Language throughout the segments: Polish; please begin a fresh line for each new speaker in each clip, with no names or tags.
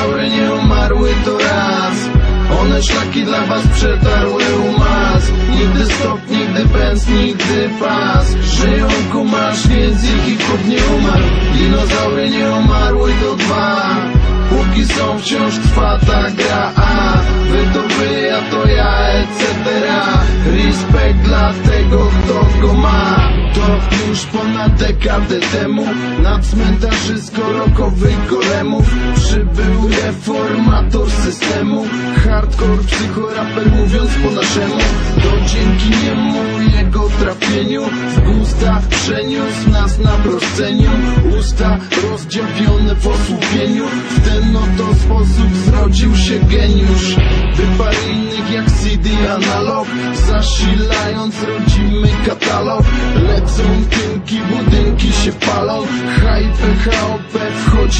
Dinozaury nie umarły to raz. One szlaki dla was przetarły umaz Nigdy stop, nigdy pędz, nigdy pas. Żyją kumasz, więc ich hip nie umarł. Dinozaury nie umarły to dwa. Póki są wciąż trwa ta gra. A wy to wy, ja to ja, etc Respekt dla tego, kto go ma To już ponad dekadę temu. Na cmentarzysko rokowych golemów Przybył reformator systemu. Hardcore psychoraper mówiąc po naszemu. To dzięki niemu jego trafieniu W gusta przeniósł nas na prosceniu. Usta rozdziawione w osłupieniu W ten oto sposób zrodził się geniusz. Wyparł innych jak CD analog Zasilając rodzimy katalog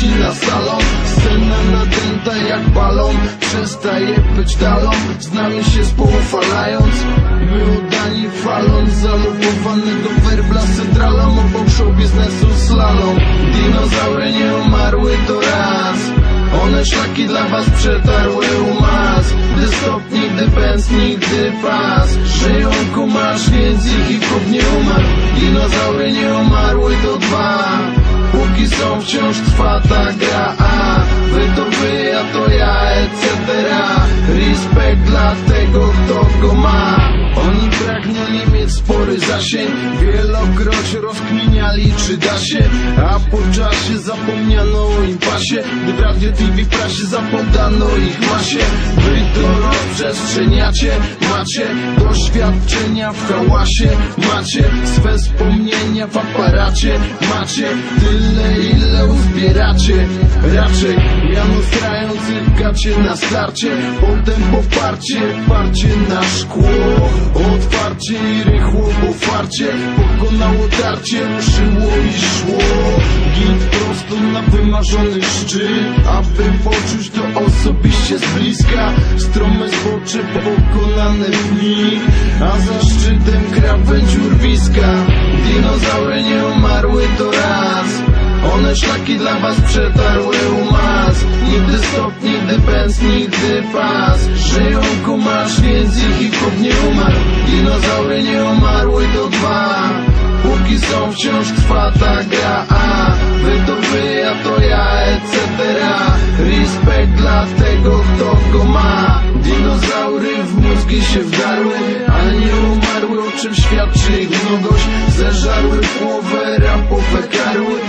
na salon. Scena nadęta jak balon. Przestaje być dalą Z nami się spoufalając. My oddani falon Zalogowanego werbla centralą. Obok show biznesu slalom. Dinozaury nie umarły to raz. One szlaki dla was przetarły umaz Gdy stop, nigdy pędz, nigdy pas. Żyją kumasz, więc ich hip nie umarł. Dinozaury nie umarły wciąż trwa ta gra A wy to wy, ja to ja, etc Respekt dla tego, kto go ma Wielokroć rozkminiali, czy da się. A po czasie zapomniano o im pasie. Gdy w radio TV prasie zapodano ich masie. Wy to rozprzestrzeniacie. Macie doświadczenia w hałasie. Macie swe wspomnienia w aparacie. Macie tyle ile uzbieracie Raczej miano strających gacie na starcie Potem poparcie, parcie na szkło. Otwarcie i rychło, bo farcie Pokonało tarcie, ruszyło i szło. Git prosto na wymarzony szczyt Aby poczuć to osobiście z bliska. Strome zbocze pokonane nich A za szczytem krawędź urwiska. Dinozaury nie umarły to one szlaki dla was przetarły umaz Nigdy stop, nigdy pędz, nigdy pas. Żyją kumasz, więc ich hip nie umarł. Dinozaury nie umarły to dwa. Póki są wciąż trwa ta gra. A wy to wy, ja to ja, etc Respekt dla tego, kto go ma. Dinozaury w mózgi się wdarły Ale nie umarły, o czym świadczy ich mnogość Zeżarły połowę, rapowe karły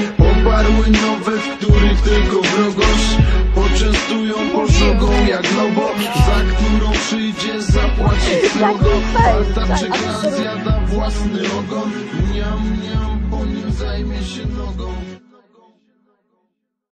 Poparły nowe, w których tylko wrogość Poczęstują pożogą jak lobo Za którą przyjdzie zapłacić srogo Falta czeka, zjada własny ogon. Niam, niam, po nim zajmie się